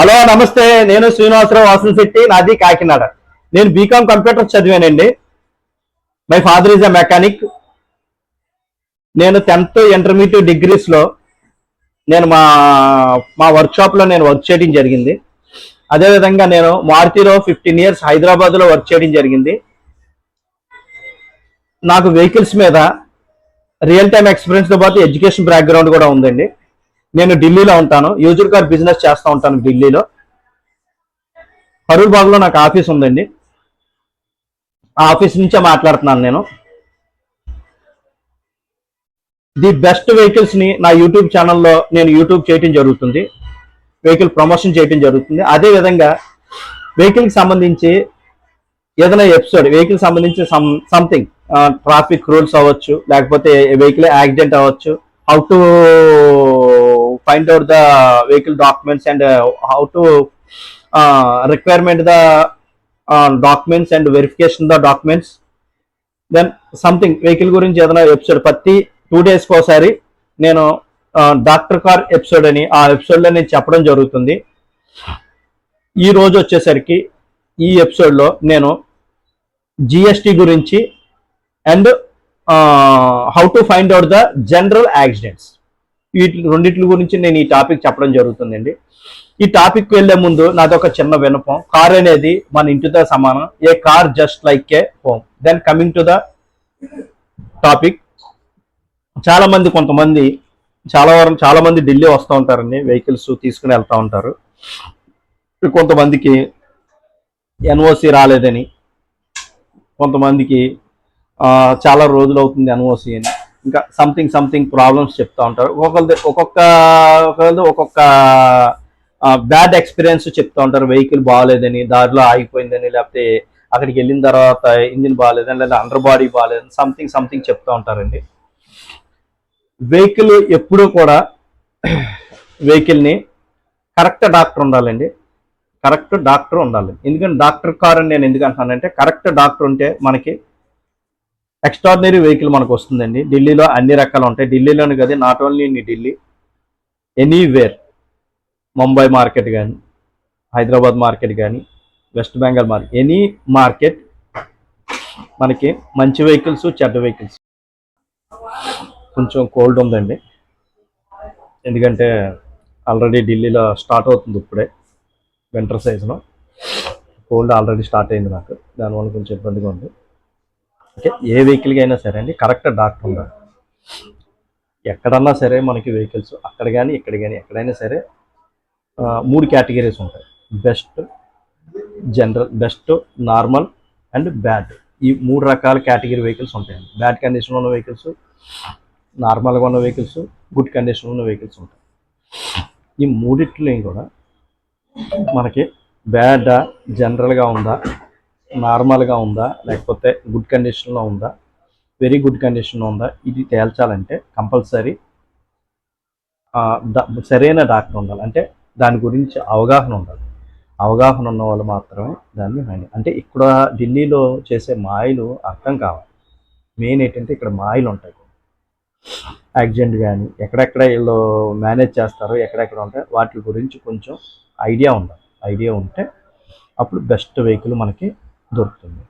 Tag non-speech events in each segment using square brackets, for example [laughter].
Hello నమస్తే. నేను శ్రీనివాసరావు వాసన శెట్టి నాది కాకినాడ. నేను BCom computer చదివానండి. My father is a mechanic నేను టెన్త్ ఇంటర్మీడియట్ డిగ్రీస్లో నేను మా మా వర్క్షాప్లో నేను వర్క్ చేయడం జరిగింది. అదేవిధంగా నేను మారుతిలో ఫిఫ్టీన్ ఇయర్స్ హైదరాబాద్లో వర్క్ చేయడం జరిగింది. నాకు వెహికల్స్ మీద రియల్ టైమ్ ఎక్స్పీరియన్స్తో పాటు ఎడ్యుకేషన్ బ్యాక్గ్రౌండ్ కూడా ఉందండి. నేను ఢిల్లీలో ఉంటాను. యూజర్ కార్ బిజినెస్ చేస్తూ ఉంటాను ఢిల్లీలో. కరూర్ బాగ్లో నాకు ఆఫీస్ ఉందండి. ఆ ఆఫీస్ నుంచే మాట్లాడుతున్నాను నేను. ది బెస్ట్ వెహికల్స్ని నా యూట్యూబ్ ఛానల్లో నేను యూట్యూబ్ చేయటం జరుగుతుంది. వెహికల్ ప్రమోషన్ చేయటం జరుగుతుంది. అదే విధంగా వెహికల్కి సంబంధించి ఏదైనా ఎపిసోడ్ వెహికల్ సంబంధించి సమ్ సంథింగ్ ట్రాఫిక్ రూల్స్ అవ్వచ్చు లేకపోతే వెహికల్ యాక్సిడెంట్ అవ్వచ్చు how to find out the vehicle documents and how to requirement the documents and verification the documents then something vehicle గురించి ఏదైనా ఎపిసోడ్ ప్రతి టూ డేస్కి ఒకసారి నేను డాక్టర్ కార్ ఎపిసోడ్ అని ఆ ఎపిసోడ్లో నేను చెప్పడం జరుగుతుంది. ఈ రోజు వచ్చేసరికి ఈ ఎపిసోడ్లో నేను జిఎస్టి గురించి and how to find out the general accidents వీటి రెండింటి గురించి నేను ఈ టాపిక్ చెప్పడం జరుగుతుందండి. ఈ టాపిక్ వెళ్ళే ముందు నాదొక చిన్న వినపం కార్ అనేది మన ఇంటితో సమానం. A car just like a home. Then coming to the topic. చాలా మంది కొంతమంది చాలా వారం చాలా మంది ఢిల్లీ వస్తూ ఉంటారండి. వెహికల్స్ తీసుకుని వెళ్తూ ఉంటారు. కొంతమందికి ఎన్ఓసి రాలేదని కొంతమందికి చాలా రోజులు అవుతుంది ఎన్ఓసి అని. ఇంకా సంథింగ్ సంథింగ్ ప్రాబ్లమ్స్ చెప్తూ ఉంటారు. ఒక్కొక్కరిది ఒక్కొక్క ఒక్కొక్కరిది ఒక్కొక్క బ్యాడ్ ఎక్స్పీరియన్స్ చెప్తూ ఉంటారు. వెహికల్ బాగాలేదని దారిలో ఆగిపోయిందని లేకపోతే అక్కడికి వెళ్ళిన తర్వాత ఇంజిన్ బాగాలేదని లేదా అండర్ బాడీ బాగాలేదని సంథింగ్ సంథింగ్ చెప్తూ ఉంటారండి. వెహికల్ ఎప్పుడూ కూడా వెహికల్ని కరెక్ట్ డాక్టర్ ఉండాలండి. కరెక్ట్ డాక్టర్ ఉండాలి. ఎందుకంటే డాక్టర్ కార్ అని నేను ఎందుకు అంటున్నానంటే కరెక్ట్ డాక్టర్ ఉంటే మనకి ఎక్స్ట్రాడినరీ వెహికల్ మనకు వస్తుందండి. ఢిల్లీలో అన్ని రకాలు ఉంటాయి. ఢిల్లీలోని కదా not only in Delhi anywhere Mumbai market కానీ హైదరాబాద్ మార్కెట్ కానీ West Bengal market any market మనకి మంచి వెహికల్స్ చెడ్డ వెహికల్స్ కొంచెం కోల్డ్ ఉందండి. ఎందుకంటే ఆల్రెడీ ఢిల్లీలో స్టార్ట్ అవుతుంది ఇప్పుడే winter season cold already start అయింది నాకు. దానివల్ల కొంచెం ఇబ్బందిగా ఉంది. ఓకే ఏ వెహికల్కి అయినా సరే అండి కరెక్ట్ డాక్టర్ ఉండాలి. ఎక్కడన్నా సరే మనకి వెహికల్స్ అక్కడ కానీ ఇక్కడ కానీ ఎక్కడైనా సరే మూడు కేటగిరీస్ ఉంటాయి. Best general best normal and bad ఈ మూడు రకాల కేటగిరీ వెహికల్స్ ఉంటాయండి. బ్యాడ్ కండిషన్లో ఉన్న వెహికల్స్ నార్మల్గా ఉన్న వెహికల్స్ గుడ్ కండిషన్లో ఉన్న వెహికల్స్ ఉంటాయి. ఈ మూడిట్లో కూడా మనకి బ్యాడ్ జనరల్గా ఉందా నార్మల్గా ఉందా? లేకపోతే గుడ్ కండిషన్లో ఉందా? వెరీ గుడ్ కండిషన్లో ఉందా? ఇది తేల్చాలంటే కంపల్సరీ సరైన డాక్టర్ ఉండాలి. అంటే దాని గురించి అవగాహన ఉండాలి. అవగాహన ఉన్న వాళ్ళు మాత్రమే దాన్ని హ్యాండిల్ అంటే ఇక్కడ ఢిల్లీలో చేసే మాయలు అర్థం కావాలి. మెయిన్ ఏంటంటే ఇక్కడ మాయలు ఉంటాయి. యాక్సిడెంట్ కానీ ఎక్కడెక్కడ వీళ్ళు మేనేజ్ చేస్తారో ఎక్కడెక్కడ ఉంటాయి వాటి గురించి కొంచెం ఐడియా ఉండాలి. ఐడియా ఉంటే అప్పుడు బెస్ట్ వెహికల్ మనకి దొరుకుతుంది.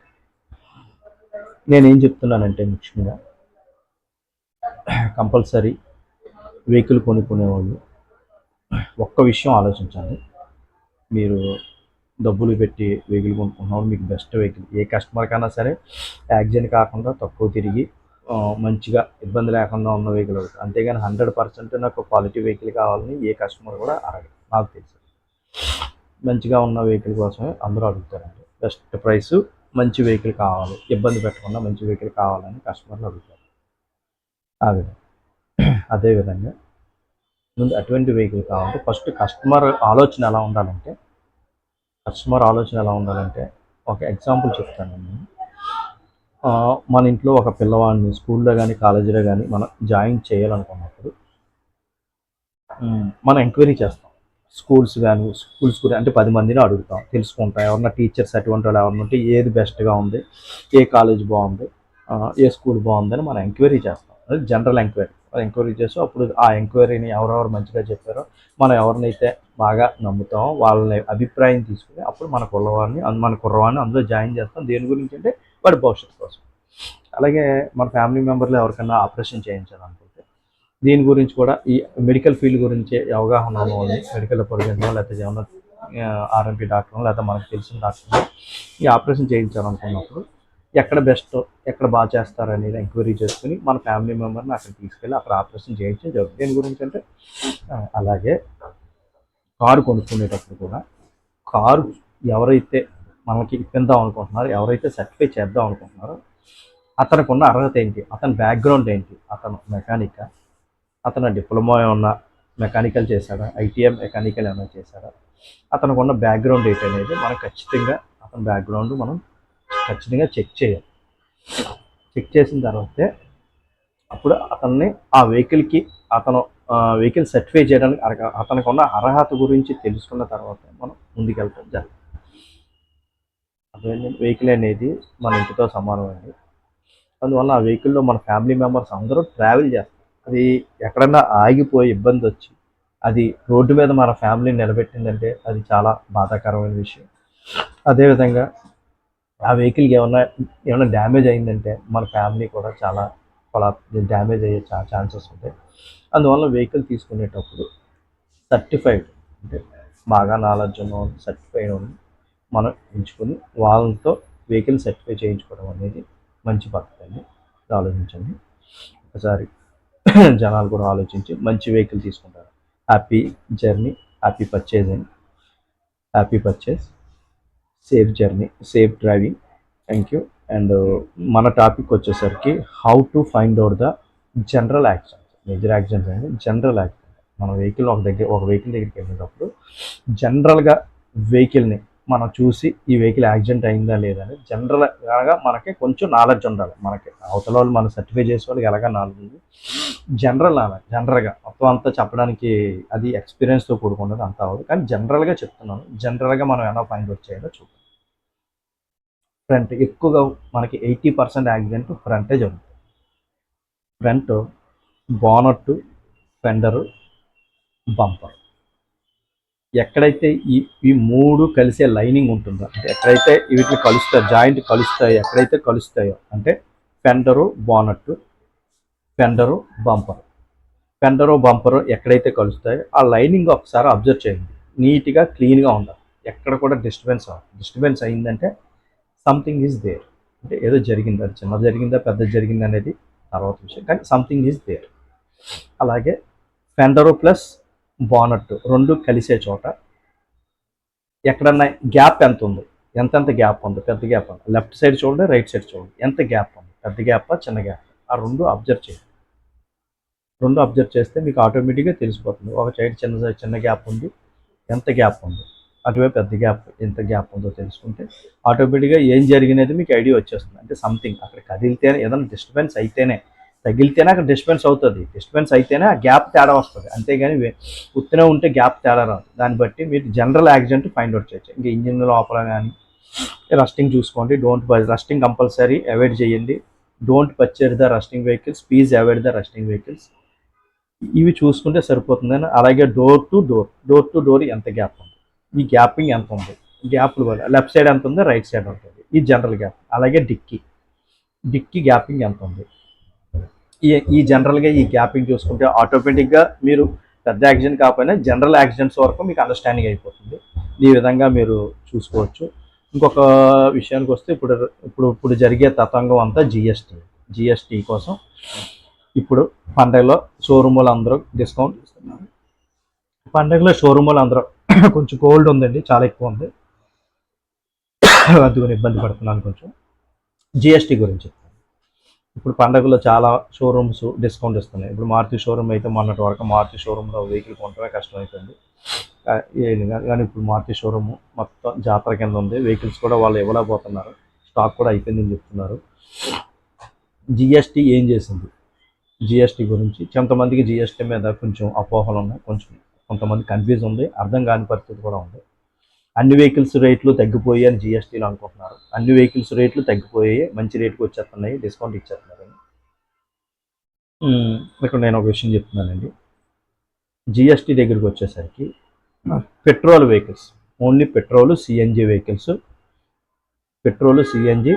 నేనేం చెప్తున్నానంటే ముఖ్యంగా కంపల్సరీ వెహికల్ కొనుక్కునే వాళ్ళు ఒక్క విషయం ఆలోచించండి మీరు డబ్బులు పెట్టి వెహికల్ కొనుక్కుంటున్నప్పుడు మీకు బెస్ట్ వెహికల్ ఏ కస్టమర్కైనా సరే యాక్సిడెంట్ కాకుండా తక్కువ తిరిగి మంచిగా ఇబ్బంది లేకుండా ఉన్న వెహికల్ అవుతుంది అంతేగాని హండ్రెడ్ పర్సెంట్ నాకు క్వాలిటీ వెహికల్ కావాలని ఏ కస్టమర్ కూడా అడగదు నాకు తెలుసు. మంచిగా ఉన్న వెహికల్ కోసమే అందరూ అడుగుతారండి బెస్ట్ ప్రైస్. మంచి వెహికల్ కావాలి. ఇబ్బంది పెట్టకుండా మంచి వెహికల్ కావాలని కస్టమర్లు అడుగుతారు. ఆ విధంగా. అదేవిధంగా ముందు అటువంటి వెహికల్ కావాలంటే ఫస్ట్ కస్టమర్ ఆలోచన ఎలా ఉండాలంటే కస్టమర్ ఆలోచన ఎలా ఉండాలంటే ఒక ఎగ్జాంపుల్ చెప్తాను నేను. మన ఇంట్లో ఒక పిల్లవాడిని స్కూల్లో కానీ కాలేజీలో కానీ మనం జాయిన్ చేయాలనుకున్నప్పుడు మనం ఎంక్వైరీ చేస్తాం. స్కూల్స్ కానీ స్కూల్స్ గురించి అంటే పది మందిని అడుగుతాం. తెలుసుకుంటాం. ఎవరన్నా టీచర్స్ అటువంటి వాళ్ళు ఎవరన్నా ఉంటే ఏది బెస్ట్గా ఉంది ఏ కాలేజ్ బాగుంది ఏ స్కూల్ బాగుందని మనం ఎంక్వైరీ చేస్తాం. అది జనరల్ ఎంక్వైరీ. ఎంక్వైరీ చేసి అప్పుడు ఆ ఎంక్వైరీని ఎవరెవరు మంచిగా చెప్పారో మనం ఎవరినైతే బాగా నమ్ముతామో వాళ్ళని అభిప్రాయం తీసుకుని అప్పుడు మన కుర్రవాడిని మన కుర్రవాడిని అందులో జాయిన్ చేస్తాం. దేని గురించి అంటే వాడి భవిష్యత్తు కోసం. అలాగే మన ఫ్యామిలీ మెంబర్లో ఎవరికైనా ఆపరేషన్ చేయించాలనుకుంటున్నాం దీని గురించి కూడా ఈ మెడికల్ ఫీల్డ్ గురించి అవగాహన ఉంది మెడికల్ పరిగణలో లేకపోతే ఏమన్నా ఆర్ఎంపీ డాక్టర్ లేకపోతే మనకు తెలిసిన డాక్టర్ ఈ ఆపరేషన్ చేయించాలనుకున్నప్పుడు ఎక్కడ బెస్ట్ ఎక్కడ బాగా చేస్తారు అనేది ఎంక్వైరీ చేసుకుని మన ఫ్యామిలీ మెంబర్ని అక్కడ తీసుకెళ్ళి అక్కడ ఆపరేషన్ చేయించడం జరుగుతుంది. దీని గురించి అంటే అలాగే కారు కొనుక్కునేటప్పుడు కూడా కారు ఎవరైతే మనకి ఇప్పిందాం అనుకుంటున్నారో ఎవరైతే సర్టిఫై చేద్దాం అనుకుంటున్నారో అతనికి ఉన్న అర్హత ఏంటి? అతని బ్యాక్గ్రౌండ్ ఏంటి? అతను మెకానిక్ అతను డిప్లొమా ఏమన్నా మెకానికల్ చేశాడా? ఐటీఎం మెకానికల్ ఏమైనా చేశాడా? అతనికి ఉన్న బ్యాక్గ్రౌండ్ ఏంటి అనేది మనం ఖచ్చితంగా అతని బ్యాక్గ్రౌండ్ మనం ఖచ్చితంగా చెక్ చేయాలి. చెక్ చేసిన తర్వాతే అప్పుడు అతన్ని ఆ వెహికల్కి అతను వెహికల్ సర్టిఫై చేయడానికి అర్హ- అతనికి ఉన్న అర్హత గురించి తెలుసుకున్న తర్వాత మనం ముందుకెళ్తాం జరుగుతుంది వెహికల్ అనేది మన ఇంటితో సమానం అండి అందువల్ల ఆ వెహికల్లో మన ఫ్యామిలీ మెంబర్స్ అందరూ ట్రావెల్ చేస్తారు. అది ఎక్కడన్నా ఆగిపోయి ఇబ్బంది వచ్చి అది రోడ్డు మీద మన ఫ్యామిలీని నిలబెట్టిందంటే అది చాలా బాధాకరమైన విషయం. అదేవిధంగా ఆ వెహికల్కి ఏమన్నా ఏమైనా డ్యామేజ్ అయిందంటే మన ఫ్యామిలీ కూడా చాలా కొలా డ్యామేజ్ అయ్యే చా ఛాన్సెస్ ఉంటాయి. అందువల్ల వెహికల్ తీసుకునేటప్పుడు సర్టిఫైడ్ అంటే బాగా నాలెడ్జ్ ఉన్న సర్టిఫైడ్ ఉన్న మనం ఎంచుకొని వాళ్ళతో వెహికల్ సర్టిఫై చేయించుకోవడం అనేది మంచి పద్ధతి అండి. ఆలోచించండి. ఒకసారి [coughs] జనాలు కూడా ఆలోచించి మంచి వెహికల్ తీసుకుంటారు. Happy journey happy purchase and. Happy purchase safe journey safe driving thank you and మన టాపిక్ వచ్చేసరికి how to find out the general accidents major accidents అంటే జనరల్ యాక్సిడెంట్ మన వెహికల్ ఒక దగ్గర ఒక వెహికల్ దగ్గరికి వెళ్ళినప్పుడు జనరల్గా వెహికల్ని మనం చూసి ఈ వెహికల్ యాక్సిడెంట్ అయిందా లేదా అని జనరల్గా మనకి కొంచెం నాలెడ్జ్ ఉండాలి. మనకి అవతల వాళ్ళు మనం సర్టిఫై చేసే వాళ్ళకి ఎలాగా నాలెడ్జ్ ఉంది? జనరల్ నాలెడ్జ్ జనరల్గా మొత్తం అంతా చెప్పడానికి అది ఎక్స్పీరియన్స్తో కూడుకున్నది అంతా అవ్వదు. కానీ జనరల్గా చెప్తున్నాను. జనరల్గా మనం ఎలా ఫైండ్ అవుట్ చేయాలో చూద్దాం. ఫ్రంట్ ఎక్కువగా మనకి ఎయిటీ పర్సెంట్ యాక్సిడెంట్ ఫ్రంటే జరుగుతుంది ఫ్రంట్ బోనట్టు ఫెండరు బంపర్ ఎక్కడైతే ఈ ఈ మూడు కలిసే లైనింగ్ ఉంటుందో అంటే ఎక్కడైతే వీటిని కలుస్తాయి జాయింట్ కలుస్తాయో ఎక్కడైతే కలుస్తాయో అంటే ఫెండరు బోనట్టు ఫెండరు బంపర్. ఫెండరు బంపరు ఎక్కడైతే కలుస్తాయో ఆ లైనింగ్ ఒకసారి అబ్జర్వ్ చేయండి. నీట్గా క్లీన్గా ఉండాలి. ఎక్కడ కూడా డిస్టర్బెన్స్ డిస్టర్బెన్స్ అయిందంటే సంథింగ్ ఈజ్ దేర్ అంటే ఏదో జరిగింది అది చిన్నది జరిగిందా పెద్ద జరిగింది అనేది తర్వాత విషయం. కానీ సంథింగ్ ఈజ్ దేర్ అలాగే ఫెండరు ప్లస్ బానట్ రెండు కలిసే చోట ఎక్కడన్నా గ్యాప్ ఎంత ఉంది? ఎంతెంత గ్యాప్ ఉంది? పెద్ద గ్యాప్ ఉంది. లెఫ్ట్ సైడ్ చూడండి రైట్ సైడ్ చూడండి. ఎంత గ్యాప్ ఉంది? పెద్ద గ్యాప్ చిన్న గ్యాప్? ఆ రెండు అబ్జర్వ్ చేయండి. రెండు అబ్జర్వ్ చేస్తే మీకు ఆటోమేటిక్గా తెలిసిపోతుంది. ఒక సైడ్ చిన్న చిన్న గ్యాప్ ఉంది. ఎంత గ్యాప్ ఉంది? అటువైపు పెద్ద గ్యాప్ ఎంత గ్యాప్ ఉందో తెలుసుకుంటే ఆటోమేటిక్గా ఏం జరిగినది మీకు ఐడియా వచ్చేస్తుంది. అంటే సంథింగ్ అక్కడ కదిలితేనే ఏదైనా డిస్టర్బెన్స్ అయితేనే తగిలితేనే అక్కడ డిస్టర్బెన్స్ అవుతుంది. డిస్టర్బెన్స్ అయితేనే ఆ గ్యాప్ తేడా వస్తుంది. అంతేగాని వే- ఉత్తినే ఉంటే గ్యాప్ తేడా రాదు. దాన్ని బట్టి మీరు జనరల్ యాక్సిడెంట్ ఫైండ్ అవుట్ చేయొచ్చు. ఇంకా ఇంజిన్ లోపల కానీ రస్టింగ్ చూసుకోండి. డోంట్ రస్టింగ్ కంపల్సరీ అవాయిడ్ చేయండి. Don't purchase the rusting vehicles. Please avoid the rusting vehicles. ఇవి చూసుకుంటే సరిపోతుందని అలాగే door to door door to door ఎంత గ్యాప్ ఉంది? ఈ గ్యాపింగ్ ఎంత ఉంది? గ్యాప్లు వల్ల లెఫ్ట్ సైడ్ ఎంత ఉంది? రైట్ సైడ్ ఉంటుంది ఈ జనరల్ గ్యాప్. అలాగే డిక్కీ. డిక్కీ గ్యాపింగ్ ఎంత ఉంది? ఈ ఈ జనరల్గా ఈ గ్యాపింగ్ చూసుకుంటే ఆటోమేటిక్గా మీరు పెద్ద యాక్సిడెంట్ కాకపోయినా జనరల్ యాక్సిడెంట్స్ వరకు మీకు అండర్స్టాండింగ్ అయిపోతుంది. ఈ విధంగా మీరు చూసుకోవచ్చు. ఇంకొక విషయానికి వస్తే ఇప్పుడు ఇప్పుడు ఇప్పుడు జరిగే తతంగం అంతా జిఎస్టీ జిఎస్టీ కోసం ఇప్పుడు పండగలో షోరూములు అందరూ డిస్కౌంట్ ఇస్తున్నారు పండగలో షోరూములు అందరూ [coughs] కొంచెం కోల్డ్ ఉందండి చాలా ఎక్కువ ఉంది. [coughs] అందుకని ఇబ్బంది పడుతున్నాను కొంచెం. జిఎస్టీ గురించి. ఇప్పుడు పండగలో చాలా షోరూమ్స్ డిస్కౌంట్ ఇస్తున్నాయి. ఇప్పుడు మారుతి షోరూమ్ అయితే మొన్నటి వరకు మారుతి షోరూంలో వెహికల్ కొనడమే కష్టం కానీ ఇప్పుడు మారుతి షోరూమ్ మొత్తం జాతర కింద ఉంది. వెహికల్స్ కూడా వాళ్ళు ఇవ్వలేకపోతున్నారు. స్టాక్ కూడా అయిపోయిందని చెప్తున్నారు. జిఎస్టీ ఏం చేసింది? జిఎస్టీ గురించి కొంతమందికి జిఎస్టీ మీద కొంచెం అపోహలు ఉన్నాయి. కొంచెం కొంతమంది కన్ఫ్యూజ్ ఉంది. అర్థం కాని పరిస్థితి కూడా ఉంది. అన్ని వెహికల్స్ రేట్లు తగ్గిపోయాయి అని జిఎస్టీలో అనుకుంటున్నారు. అన్ని వెహికల్స్ రేట్లు తగ్గిపోయాయి మంచి రేటుకి వచ్చేస్తున్నాయి డిస్కౌంట్ ఇచ్చేస్తున్నారు ఇక్కడ నేను ఒక విషయం చెప్తున్నానండి. జిఎస్టీ దగ్గరికి వచ్చేసరికి petrol vehicles only petrol CNG vehicles petrol CNG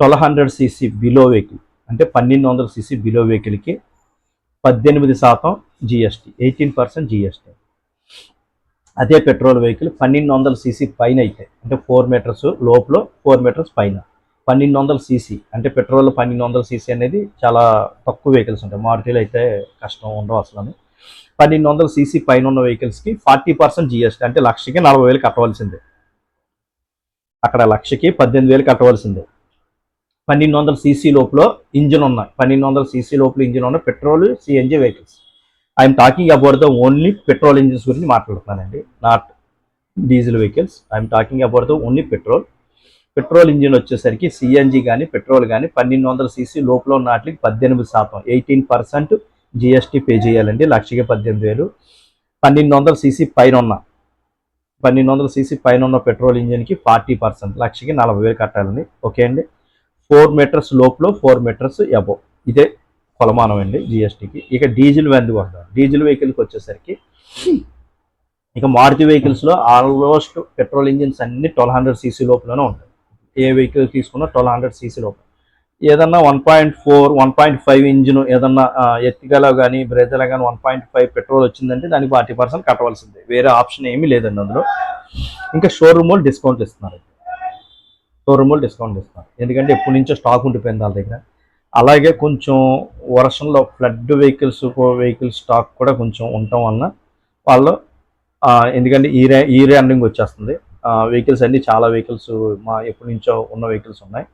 twelve hundred CC below vehicle అంటే పన్నెండు వందల సీసీ బిలో వెహికల్కి పద్దెనిమిది శాతం జిఎస్టీ ఎయిటీన్ పర్సెంట్ జిఎస్టీ అదే పెట్రోల్ వెహికల్ పన్నెండు వందల సీసీ పైన అయితే అంటే ఫోర్ మీటర్స్ లోపల ఫోర్ మీటర్స్ పైన. పన్నెండు వందల సీసీ అంటే పెట్రోల్ పన్నెండు వందల సీసీ అనేది చాలా తక్కువ వెహికల్స్ ఉంటాయి. మారుతీలు అయితే కష్టం ఉండవు అసలు పన్నెండు వందల సీసీ పైన ఉన్న వెహికల్స్కి ఫార్టీ పర్సెంట్ జిఎస్టీ అంటే లక్షకి నలభై వేలు కట్టవలసిందే. అక్కడ లక్షకి పద్దెనిమిది వేలు కట్టవలసిందే. పన్నెండు వందల సీసీ లోపల ఇంజిన్ ఉన్నాయి. పన్నెండు వందల సీసీ లోపల ఇంజిన్ ఉన్న petrol CNG vehicles. I'm talking about the only petrol engines గురించి మాట్లాడుతున్నానండి not diesel vehicles I'm talking about the only petrol petrol engine వచ్చేసరికి సిఎన్జి కానీ పెట్రోల్ కానీ పన్నెండు వందల సీసీ లోపల ఉన్న వాటికి పద్దెనిమిది శాతం ఎయిటీన్ పర్సెంట్ జిఎస్టీ పే చేయాలండి లక్షకి పద్దెనిమిది వేలు. పన్నెండు వందల సీసీ పైన ఉన్న పన్నెండు వందల సీసీ పైన ఉన్న పెట్రోల్ ఇంజిన్కి ఫార్టీ పర్సెంట్ లక్షకి నలభై వేలు కట్టాలండి. ఓకే అండి? ఫోర్ మీటర్స్ లోపల ఫోర్ మీటర్స్ అబోవ్ ఇదే కొలమానం అండి జిఎస్టీకి ఇక డీజిల్ ఎందుకు వస్తారు డీజిల్ వెహికల్కి వచ్చేసరికి ఇక మారుతి వెహికల్స్లో ఆల్మోస్ట్ పెట్రోల్ ఇంజిన్స్ అన్ని ట్వెల్వ్ హండ్రెడ్ సీసీ లోపలనే ఉంటాయి. ఏ వెహికల్ తీసుకున్నా ట్వెల్వ్ హండ్రెడ్ సీసీ లోపల. ఏదన్నా one point four one point five engine ఏదన్నా ఎత్తిగలో కానీ బ్రెజలో కానీ వన్ పాయింట్ ఫైవ్ పెట్రోల్ వచ్చిందంటే దానికి ఫార్టీ పర్సెంట్ కట్టవలసిందే. వేరే ఆప్షన్ ఏమీ లేదండి అందులో. ఇంకా షోరూమ్ వాళ్ళు డిస్కౌంట్ ఇస్తున్నారు. షోరూమ్ వాళ్ళు డిస్కౌంట్ ఇస్తున్నారు. ఎందుకంటే ఎప్పటి నుంచో స్టాక్ ఉండిపోయింది వాళ్ళ దగ్గర. అలాగే కొంచెం వర్షంలో ఫ్లడ్ వెహికల్స్ వెహికల్ స్టాక్ కూడా కొంచెం ఉండటం వలన వాళ్ళు ఎందుకంటే ఈ రే ఈ ర్యాండింగ్ వచ్చేస్తుంది. వెహికల్స్ అన్నీ చాలా వెహికల్స్ మా ఎప్పటి నుంచో ఉన్న వెహికల్స్ ఉన్నాయి.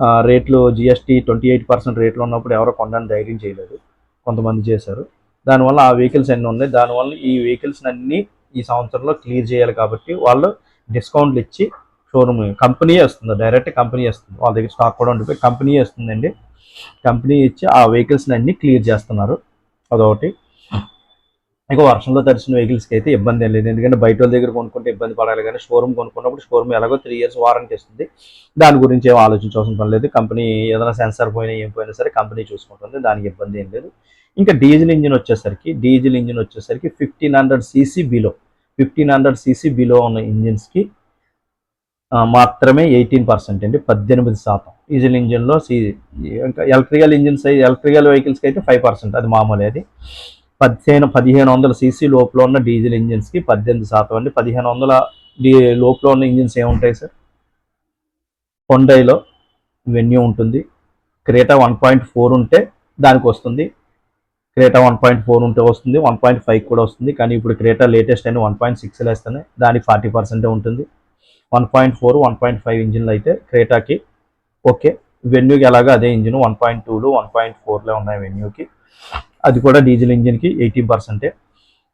ఆ, రేట్లు జిఎస్టీ ట్వంటీ ఎయిట్ పర్సెంట్ రేట్లు ఉన్నప్పుడు ఎవరో కొనడానికి ధైర్యం చేయలేదు. కొంతమంది చేశారు. దానివల్ల ఆ వెహికల్స్ అన్నీ ఉన్నాయి. దానివల్ల ఈ వెహికల్స్ అన్నీ ఈ సంవత్సరంలో క్లియర్ చేయాలి కాబట్టి వాళ్ళు డిస్కౌంట్లు ఇచ్చి షోరూమ్ కంపెనీ వస్తుంది. డైరెక్ట్ కంపెనీ వస్తుంది. వాళ్ళ దగ్గర స్టాక్ కూడా ఉండిపోయి కంపెనీ వస్తుందండి. కంపెనీ ఇచ్చి ఆ వెహికల్స్ని అన్ని క్లియర్ చేస్తున్నారు. అదొకటి. ఇక వర్షంలో తడిసిన వెహికల్స్కి అయితే ఇబ్బంది ఏం లేదు. ఎందుకంటే బయట వాళ్ళ దగ్గర కొనుక్కుంటే ఇబ్బంది పడాలి కానీ షోరూమ్ కొనుక్కున్నప్పుడు షోరూమ్ ఎలాగో త్రీ ఇయర్స్ వారంటీ ఇస్తుంది. దాని గురించి ఏం ఆలోచించాల్సిన పని లేదు. కంపెనీ ఏదైనా సెన్సార్ పోయినా ఏం పోయినా సరే కంపెనీ చూసుకుంటుంది. దానికి ఇబ్బంది ఏం లేదు. ఇంకా డీజిల్ ఇంజిన్ వచ్చేసరికి డీజిల్ ఇంజిన్ వచ్చేసరికి fifteen hundred CC below fifteen hundred CC below ఉన్న ఇంజిన్స్కి మాత్రమే ఎయిటీన్ పర్సెంట్ అండి పద్దెనిమిది శాతం. డీజిల్ ఇంజిన్లో సి ఇంకా ఎలక్ట్రికల్ ఇంజిన్స్ ఎలక్ట్రికల్ వెహికల్స్కి అయితే ఫైవ్ పర్సెంట్ అది మామూలు అది. పదిహేను పదిహేను వందల సీసీ లోపల ఉన్న డీజిల్ ఇంజిన్స్కి పద్దెనిమిది శాతం అండి. పదిహేను వందల డీ లోపల ఉన్న ఇంజిన్స్ ఏముంటాయి సార్? హొండైలో వెన్యూ ఉంటుంది. క్రేటా వన్ పాయింట్ ఫోర్ ఉంటే దానికి వస్తుంది. క్రేటా వన్ పాయింట్ ఫోర్ ఉంటే వస్తుంది. వన్ పాయింట్ ఫైవ్ కూడా వస్తుంది. కానీ ఇప్పుడు క్రేటా లేటెస్ట్ అయిన వన్ పాయింట్ సిక్స్ వేస్తున్నాయి దానికి ఫార్టీ పర్సెంటే ఉంటుంది. One point four one point five ఇంజిన్లు అయితే క్రేటాకి ఓకే. వెన్యూకి ఎలాగో అదే ఇంజిన్ వన్ పాయింట్ టూలు వన్ పాయింట్ ఫోర్లో ఉన్నాయి వెన్యూకి. అది కూడా డీజిల్ ఇంజిన్కి ఎయిటీ పర్సెంటే.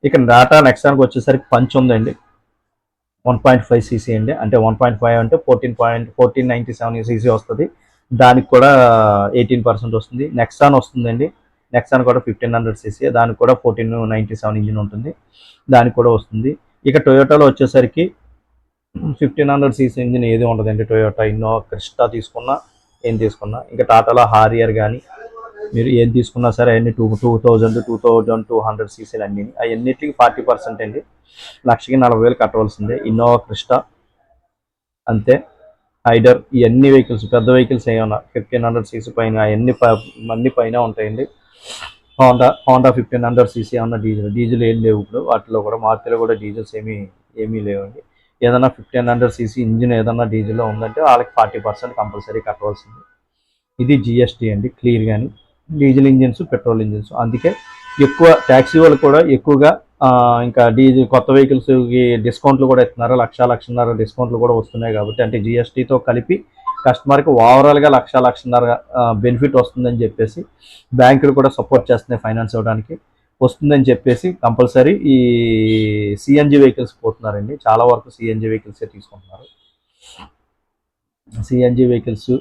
ఇక డాటా నెక్సాన్కి వచ్చేసరికి పంచ్ ఉందండి. వన్ పాయింట్ ఫైవ్ సీసీ అండి. అంటే వన్ పాయింట్ ఫైవ్ అంటే fourteen point fourteen ninety seven CC వస్తుంది. దానికి కూడా ఎయిటీన్ పర్సెంట్ వస్తుంది. నెక్సాన్ వస్తుందండి. నెక్సాన్ కూడా ఫిఫ్టీన్ హండ్రెడ్ సీసీ. దానికి కూడా ఫోర్టీన్ నైంటీ సెవెన్ ఇంజిన్ ఉంటుంది. దానికి కూడా వస్తుంది. ఇక టొయోటాలో వచ్చేసరికి ఫిఫ్టీన్ హండ్రెడ్ సీసీ ఇంజిన్ ఏది ఉండదండి టొయోటా ఇన్నోవా క్రిస్టా తీసుకున్నా ఏం తీసుకున్నా. ఇంకా టాటాలో హారియర్ కానీ మీరు ఏం తీసుకున్నా సరే అన్ని two two thousand two thousand two hundred సీసీలు అన్ని. అవన్నిటికి ఫార్టీ పర్సెంట్ అండి. లక్షకి నలభై వేలు కట్టవలసిందే. ఇన్నోవా క్రిస్టా అంతే. హైడర్ ఇవన్నీ వెహికల్స్ పెద్ద వెహికల్స్ ఏమన్నా ఫిఫ్టీన్ హండ్రెడ్ సీసీ పైన అవన్నీ ప- అన్ని పైన ఉంటాయండి. Honda Honda fifteen hundred CC ఏమన్నా డీజిల్ డీజిల్ ఏం లేవు ఇప్పుడు. వాటిలో కూడా మార్కెట్లో కూడా డీజిల్స్ ఏమీ ఏమీ లేవండి. ఏదైనా ఫిఫ్టీన్ హండ్రెడ్ సీసీ ఇంజిన్ ఏదైనా డీజిల్లో ఉందంటే వాళ్ళకి ఫార్టీ పర్సెంట్ కంపల్సరీ కట్టవలసింది. ఇది జిఎస్టీ అండి క్లియర్ కానీ డీజిల్ ఇంజిన్స్ పెట్రోల్ ఇంజిన్స్. అందుకే ఎక్కువ ట్యాక్సీ వాళ్ళు కూడా ఎక్కువగా ఇంకా డీజిల్ కొత్త వెహికల్స్కి డిస్కౌంట్లు కూడా ఇస్తున్నారు. లక్ష లక్షన్నర డిస్కౌంట్లు కూడా వస్తున్నాయి కాబట్టి అంటే జిఎస్టీతో కలిపి కస్టమర్కి ఓవరాల్గా లక్ష లక్షన్నర బెనిఫిట్ వస్తుందని చెప్పేసి బ్యాంకులు కూడా సపోర్ట్ చేస్తున్నాయి ఫైనాన్స్ ఇవ్వడానికి. వస్తుందని చెప్పేసి కంపల్సరీ ఈ సిఎన్జి వెహికల్స్ పోతున్నారండి. చాలా వరకు సిఎన్జి వెహికల్సే తీసుకుంటున్నారు. సిఎన్జి వెహికల్స్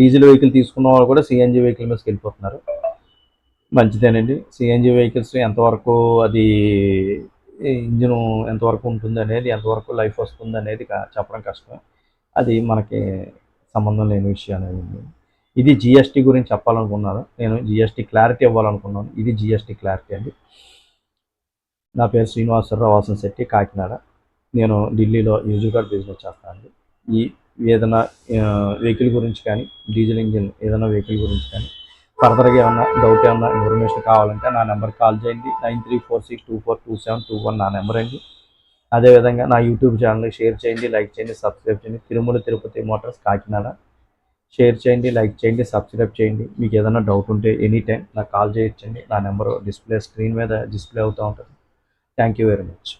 డీజిల్ వెహికల్ తీసుకున్న వాళ్ళు కూడా సిఎన్జి వెహికల్ మీదకి వెళ్ళిపోతున్నారు. మంచిదేనండి. సిఎన్జి వెహికల్స్ ఎంతవరకు అది ఇంజిన్ ఎంతవరకు ఉంటుంది అనేది ఎంతవరకు లైఫ్ వస్తుంది అనేది చెప్పడం కష్టమే. అది మనకి సంబంధం లేని విషయం అనేది. ఇది జిఎస్టీ గురించి చెప్పాలనుకున్నాను. నేను జిఎస్టీ క్లారిటీ ఇవ్వాలనుకున్నాను. ఇది జిఎస్టీ క్లారిటీ అండి. నా పేరు శ్రీనివాసరావు వాసన్ శెట్టి కాకినాడ. నేను ఢిల్లీలో యూజర్ కార్డ్ బిజినెస్ చేస్తానండి ఈ ఏదైనా వెహికల్ గురించి కానీ డీజిల్ ఇంజిన్ ఏదైనా వెహికల్ గురించి కానీ ఫర్దర్గా ఏమన్నా డౌట్ ఏమన్నా ఇన్ఫర్మేషన్ కావాలంటే నా నెంబర్ కాల్ చేయండి. Nine three four six two four two seven two one నా నెంబర్ అండి. అదేవిధంగా నా యూట్యూబ్ ఛానల్ షేర్ చేయండి లైక్ చేయండి సబ్స్క్రైబ్ చేయండి. తిరుమల తిరుపతి మోటార్స్ కాకినాడ. షేర్ చేయండి లైక్ చేయండి సబ్స్క్రైబ్ చేయండి. మీకు ఏదైనా డౌట్ ఉంటే ఎనీ టైం నాకు కాల్ చేయొచ్చండి. నా నెంబర్ డిస్ప్లే స్క్రీన్ మీద డిస్ప్లే అవుతూ ఉంటుంది. Thank you very much.